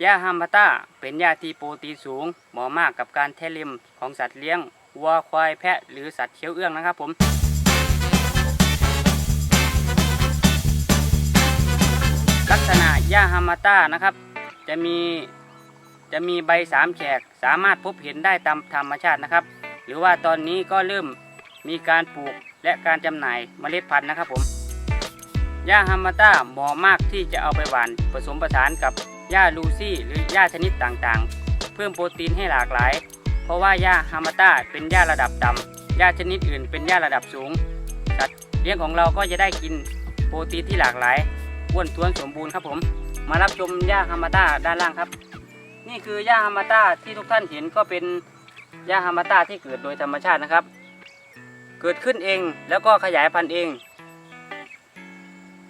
หญ้าฮัมาต้าเป็นหญ้าที่โปรตีนสูง เหมาะมากกับการแทะล็มของสัตว์เลี้ยงวัวควายแพะหรือสัตว์เคี้ยวเอื้องนะครับผมลักษณะหญ้าฮัมาต้านะครับ จะมีจะมีใบสามแฉกสามารถพบเห็นได้ตามธรรมชาตินะครับ หรือว่าตอนนี้ก็เริ่มมีการปลูกและการจำหน่ายเมล็ดพันธุ์นะครับผมหญ้าฮัมมาต้าเหมาะมากที่จะเอาไปหว่านผสมผสานกับ หญ้าลูซี่หรือหญ้าชนิดต่างๆ เพิ่มโปรตีนให้หลากหลาย เพราะว่าหญ้าฮัมาต้าเป็นหญ้าระดับต่ำหญ้าชนิดอื่นเป็นหญ้าระดับสูงสัตว์เลี้ยงของเราก็จะได้กินโปรตีนที่หลากหลายอ้วนท้วนสมบูรณ์ครับผม มารับชมหญ้าฮัมาต้าด้านล่างครับ นี่คือหญ้าฮัมาต้าที่ทุกท่านเห็นก็เป็นหญ้าฮัมาต้าที่เกิดโดยธรรมชาตินะครับ เกิดขึ้นเองแล้วก็ขยายพันธุ์เอง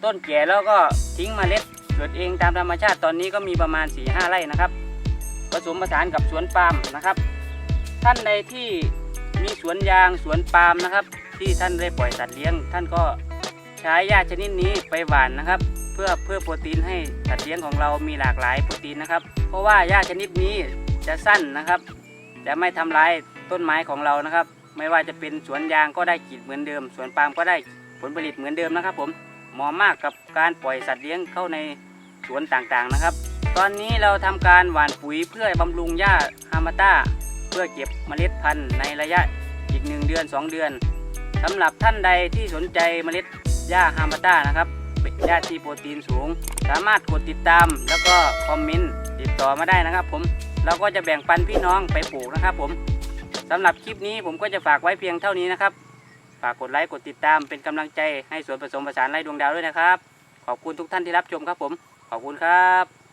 ต้นแก่แล้วก็ทิ้งเมล็ด เกิดเองตามธรรมชาติตอนนี้ก็มีประมาณ4ี่ห้าไร่นะครับ ผสมผสานกับสวนปาล์มนะครับ ท่านใดที่มีสวนยางสวนปาล์มนะครับ ที่ท่านได้ปล่อยสัตว์เลี้ยง ท่านก็ใช้หญ้าชนิดนี้ไปหว่านนะครับ เพื่อเพื่อโปรตีนให้สัตว์เลี้ยงของเรามีหลากหลายโปรตีนนะครับ เพราะว่าหญ้าชนิดนี้จะสั้นนะครับจะไม่ทำลายต้นไม้ของเรานะครับ ไม่ว่าจะเป็นสวนยางก็ได้กินเหมือนเดิม สวนปาล์มก็ได้ผลผลิตเหมือนเดิมนะครับผม เหมาะมากกับการปล่อยสัตว์เลี้ยงเข้าในสวนต่างๆนะครับ ตอนนี้เราทำการหว่านปุ๋ยเพื่อบำรุงหญ้าฮามาต้า เพื่อเก็บเมล็ดพันธุ์ในระยะอีก 1 เดือน 2 เดือนสำหรับท่านใดที่สนใจเมล็ดหญ้าฮามาต้านะครับหญ้าที่โปรตีนสูง สามารถกดติดตามแล้วก็คอมเมนต์ติดต่อมาได้นะครับ ผมเราก็จะแบ่งปันพี่น้องไปปลูกนะครับ ผมสำหรับคลิปนี้ผมก็จะฝากไว้เพียงเท่านี้นะครับ ฝากกดไลค์กดติดตามเป็นกำลังใจให้สวนผสมผสานไร่ดวงดาวด้วยนะครับ ขอบคุณทุกท่านที่รับชมครับผม ขอบคุณครับ